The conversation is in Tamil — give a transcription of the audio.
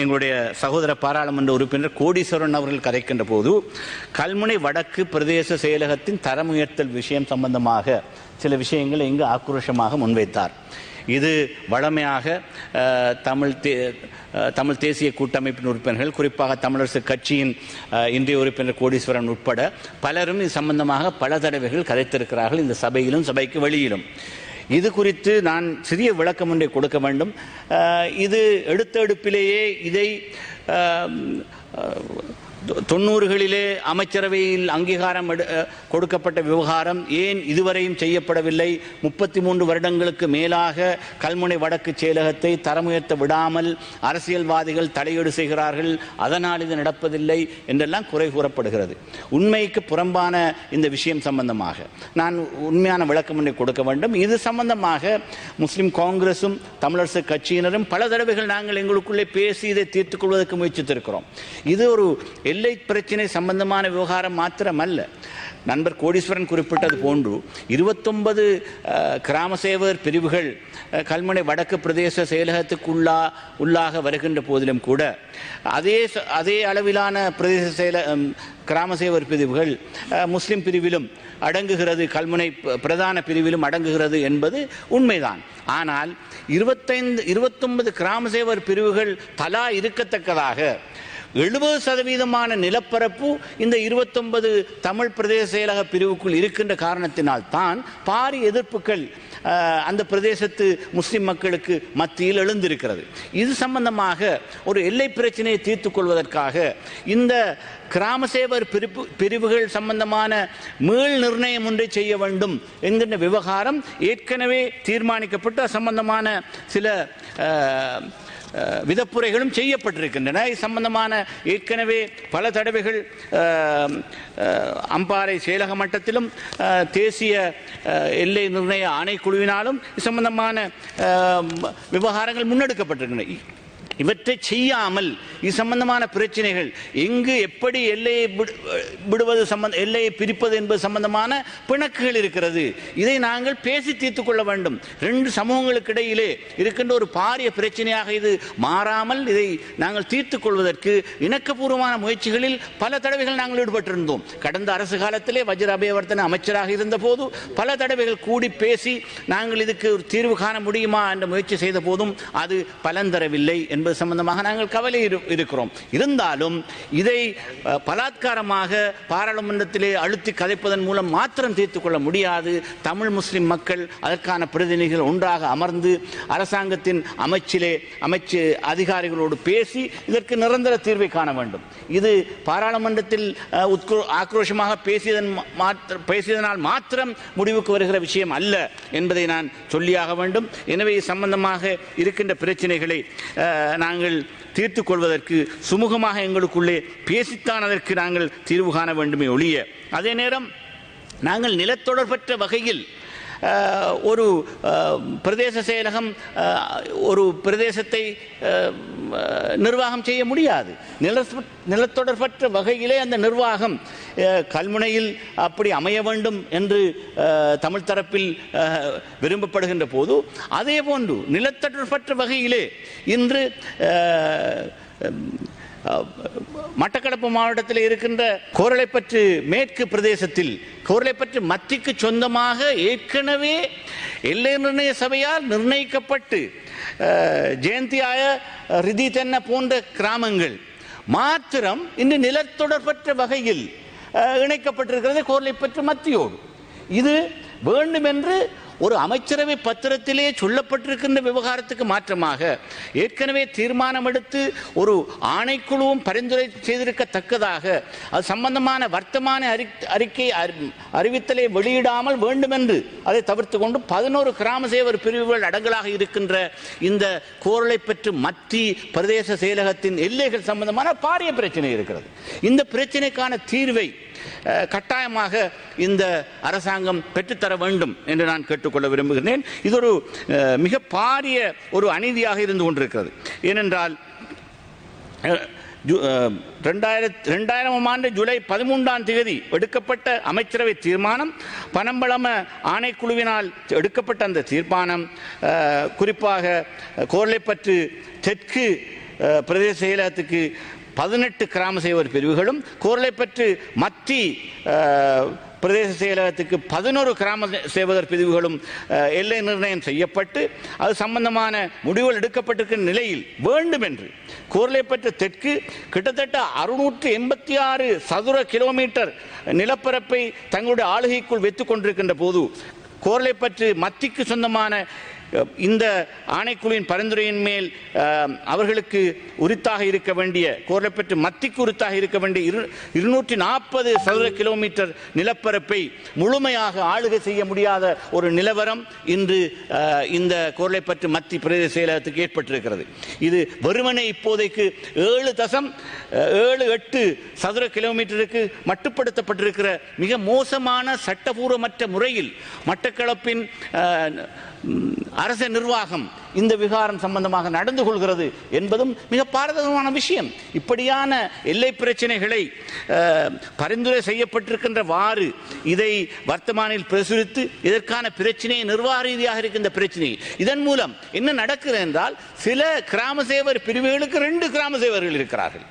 எங்களுடைய சகோதர பாராளுமன்ற உறுப்பினர் கோடீஸ்வரன் அவர்கள் கதைக்கின்ற போது கல்முனை வடக்கு பிரதேச செயலகத்தின் தரம் உயர்த்தல் விஷயம் சம்பந்தமாக சில விஷயங்களை இங்கு ஆக்ரோஷமாக முன்வைத்தார். இது வழமையாக தமிழ் தே தமிழ் தேசிய கூட்டமைப்பின் உறுப்பினர்கள் குறிப்பாக தமிழரசு கட்சியின் இந்திய இன்றைய உறுப்பினர் கோடீஸ்வரன் உட்பட பலரும் இது சம்பந்தமாக பல தடவைகள் கதைத்திருக்கிறார்கள் இந்த சபையிலும் சபைக்கு வெளியிலும். இது குறித்து நான் சிறிய விளக்கம் ஒன்றை கொடுக்க வேண்டும். இது எடுத்த எடுப்பிலேயே இதை தொண்ணூறுகளிலே அமைச்சரவையில் அங்கீகாரம் எடு- கொடுக்கப்பட்ட விவகாரம் ஏன் இதுவரையும் செய்யப்படவில்லை? முப்பத்தி மூன்று வருடங்களுக்கு மேலாக கல்முனை வடக்கு செயலகத்தை தரமுயர்த்த விடாமல் அரசியல்வாதிகள் தலையீடு செய்கிறார்கள் அதனால் இது நடப்பதில்லை என்றெல்லாம் குறை கூறப்படுகிறது. உண்மைக்கு புறம்பான இந்த விஷயம் சம்பந்தமாக நான் உண்மையான விளக்கம் ஒன்றை கொடுக்க வேண்டும். இது சம்பந்தமாக முஸ்லிம் காங்கிரசும் தமிழரசு கட்சியினரும் பல தடவைகள் நாங்கள் எங்களுக்குள்ளே பேசி இதை தீர்த்துக் கொள்வதற்கு முயற்சித்திருக்கிறோம். இது ஒரு எல்லை பிரச்சினை சம்பந்தமான விவகாரம் மாத்திரமல்ல. நண்பர் கோடீஸ்வரன் குறிப்பிட்டது போன்று இருபத்தொன்பது கிராம சேவர் பிரிவுகள் கல்முனை வடக்கு பிரதேச செயலகத்துக்குள்ளா உள்ளாக வருகின்ற போதிலும் கூட அதே ச- அதே அளவிலான பிரதேச செயல கிராம சேவர் பிரிவுகள் முஸ்லிம் பிரிவிலும் அடங்குகிறது கல்முனை பிரதான பிரிவிலும் அடங்குகிறது என்பது உண்மைதான். ஆனால் இருபத்தைந்து இருபத்தொன்பது கிராம சேவர் பிரிவுகள் தலா இருக்கத்தக்கதாக எழுபது சதவீதமான நிலப்பரப்பு இந்த இருபத்தொன்பது தமிழ் பிரதேச செயலக பிரிவுக்குள் இருக்கின்ற காரணத்தினால் தான் பாரி எதிர்ப்புகள் அந்த பிரதேசத்து முஸ்லிம் மக்களுக்கு மத்தியில் எழுந்திருக்கிறது. இது சம்பந்தமாக ஒரு எல்லை பிரச்சனையை தீர்த்து கொள்வதற்காக இந்த கிராம சேவர் பிரிப்பு பிரிவுகள் சம்பந்தமான மீள் நிர்ணயம் ஒன்றை செய்ய வேண்டும் என்கின்ற விவகாரம் ஏற்கனவே தீர்மானிக்கப்பட்டு சம்பந்தமான சில விதப்புரைகளும் செய்யப்பட்டிருக்கின்றன. இது சம்பந்தமான ஏற்கனவே பல தடவைகள் அம்பாறை செயலக மட்டத்திலும் தேசிய எல்லை நிர்ணய ஆணைக்குழுவினாலும் இது சம்பந்தமான விவகாரங்கள் முன்னெடுக்கப்பட்டிருக்கின்றன. இவற்றை செய்யாமல் இது சம்பந்தமான பிரச்சனைகள். எங்கு எப்படி எல்லையை விடு- விடுவது சம்பந்த எல்லையை பிரிப்பது என்பது சம்பந்தமான பிணக்குகள் இருக்கிறது. இதை நாங்கள் பேசி தீர்த்துக் கொள்ள வேண்டும். ரெண்டு சமூகங்களுக்கு இடையிலே இருக்கின்ற ஒரு பாரிய பிரச்சனையாக இது மாறாமல் இதை நாங்கள் தீர்த்துக் கொள்வதற்கு இணக்கபூர்வமான முயற்சிகளில் பல தடவைகள் நாங்கள் ஈடுபட்டிருந்தோம். கடந்த அரசு காலத்திலே வஜ்ர அபயவர்த்தன அமைச்சராக இருந்தபோது பல தடவைகள் கூடி பேசி நாங்கள் இதுக்கு ஒரு தீர்வு காண முடியுமா என்ற முயற்சி செய்த போதும் அது பலன் தரவில்லை என்பது சம்பந்தமாக நாங்கள் கவலை இரு- இருக்கிறோம். இருந்தாலும் இதை பலாத்காரமாக பாராளுமன்றத்திலே அழுத்தி கதைப்பதன் மூலம் மாத்திரம் தீர்த்து கொள்ள முடியாது. தமிழ் முஸ்லிம் மக்கள் அதற்கான பிரதிநிதிகள் ஒன்றாக அமர்ந்து அரசாங்கத்தின் அமைச்சிலே அமைச்சு அதிகாரிகளோடு பேசி இதற்கு நிரந்தர தீர்வை காண வேண்டும். இது பாராளுமன்றத்தில் உத்கோ- ஆக்ரோஷமாக பேசியதன் மாத்திர பேசியதனால் மாத்திரம் முடிவுக்கு வருகிற விஷயம் அல்ல என்பதை நான் சொல்லியாக வேண்டும். எனவே இது சம்பந்தமாக இருக்கின்ற பிரச்சனைகளை நாங்கள் தீர்த்து கொள்வதற்கு சுமூகமாக எங்களுக்குள்ளே பேசித்தான் அதற்கு நாங்கள் தீர்வு காண வேண்டுமே ஒழிய அதே நேரம் நாங்கள் நிலத்தொடர்பற்ற வகையில் ஒரு பிரதேச செயலகம் ஒரு பிரதேசத்தை நிர்வாகம் செய்ய முடியாது. நில நிலத்தொடர்பற்ற வகையிலே அந்த நிர்வாகம் கல்முனையில் அப்படி அமைய வேண்டும் என்று தமிழ் தரப்பில் விரும்பப்படுகின்ற போது அதே போன்று நிலத்தொடர்பற்ற வகையிலே இன்று மட்டக்களப்பு மாவட்டத்தில் இருக்கின்ற கோரளைப்பற்று மேற்கு பிரதேசத்தில் கோரளைப்பற்று மத்திக்கு சொந்தமாக ஏற்கனவே எல்லை நிர்ணய சபையால் நிர்ணயிக்கப்பட்டு ஜெயந்தியாய ரிதி தென்ன போன்ற கிராமங்கள் மாத்திரம் இன்று நிலத்தொடர்பற்ற வகையில் இணைக்கப்பட்டிருக்கிறது கோரளைப்பற்று மத்தியோடு. இது வேண்டுமென்று ஒரு அமைச்சரவை பத்திரத்திலே சொல்லப்பட்டிருக்கின்ற விவகாரத்துக்கு மாற்றமாக ஏற்கனவே தீர்மானம் எடுத்து ஒரு ஆணைக்குழுவும் பரிந்துரை செய்திருக்கத்தக்கதாக அது சம்பந்தமான வர்த்தமான அறி அறிக்கை அறி- அறிவித்தலை வெளியிடாமல் வேண்டுமென்று அதை தவிர்த்து கொண்டு பதினோரு கிராம சேவர் பிரிவுகள் அடங்கலாக இருக்கின்ற இந்த கோரலை பெற்று மத்தி பிரதேச செயலகத்தின் எல்லைகள் சம்பந்தமான பாரிய பிரச்சனை இருக்கிறது. இந்த பிரச்சனைக்கான தீர்வை கட்டாயமாக இந்த அரசாங்கம் பெற்றுத்தர வேண்டும் என்று நான் கேட்டுக்கொள்ள விரும்புகிறேன் இது ஒரு மிக பாரிய ஒரு அநீதியாக இருந்து கொண்டிருக்கிறது. ஏனென்றால் ரெண்டாயிரத்தி ரெண்டாயிரம் ஆண்டு ஜூலை பதிமூன்றாம் தேதி எடுக்கப்பட்ட அமைச்சரவை தீர்மானம் பனம்பழம ஆணைக்குழுவினால் எடுக்கப்பட்ட அந்த தீர்மானம் குறிப்பாக கோர்லைப்பற்று தெற்கு பிரதேச செயலகத்துக்கு பதினெட்டு கிராம சேவர் பிரிவுகளும் கோரளைப்பற்று மத்தி பிரதேச செயலகத்துக்கு பதினோரு கிராம சேவகர் பிரிவுகளும் எல்லை நிர்ணயம் செய்யப்பட்டு அது சம்பந்தமான முடிவுகள் எடுக்கப்பட்டிருக்கிற நிலையில் வேண்டும் என்று கோர்லைப்பற்று தெற்கு கிட்டத்தட்ட அறுநூற்று எண்பத்தி ஆறு சதுர கிலோமீட்டர் நிலப்பரப்பை தங்களுடைய ஆளுகைக்குள் வைத்துக் கொண்டிருக்கின்ற போது கோர்லைப்பற்று மத்திக்கு சொந்தமான இந்த ஆணைக்குழுவின் பரிந்துரையின் மேல் அவர்களுக்கு உரித்தாக இருக்க வேண்டிய கோரப்பெற்று மத்திக்கு உரித்தாக இருக்க வேண்டிய இரு இருநூற்றி நாற்பது சதுர கிலோமீட்டர் நிலப்பரப்பை முழுமையாக ஆளுகை செய்ய முடியாத ஒரு நிலவரம் இன்று இந்த கோரளைப்பற்று மத்தி பிரதேச செயலகத்துக்கு ஏற்பட்டிருக்கிறது. இது வெறுமனை இப்போதைக்கு ஏழு தசம் ஏழு எட்டு சதுர கிலோமீட்டருக்கு மட்டுப்படுத்தப்பட்டிருக்கிற மிக மோசமான சட்டபூர்வமற்ற முறையில் மட்டக்களப்பின் அரச நிர்வாகம் இந்த விகாரம் சம்பந்தமாக நடந்து கொள்கிறது என்பதும் மிக பாரதமான விஷயம். இப்படியான எல்லை பிரச்சனைகளை பரிந்துரை பரிந்துரை செய்யப்பட்டிருக்கின்றவாறு இதை வர்த்தமானில் பிரசுரித்து இதற்கான பிரச்சனையை நிர்வாக ரீதியாக இருக்கின்ற பிரச்சனை. இதன் மூலம் என்ன நடக்கிறது என்றால் சில கிராம சேவர் பிரிவுகளுக்கு ரெண்டு கிராம சேவர்கள் இருக்கிறார்கள்.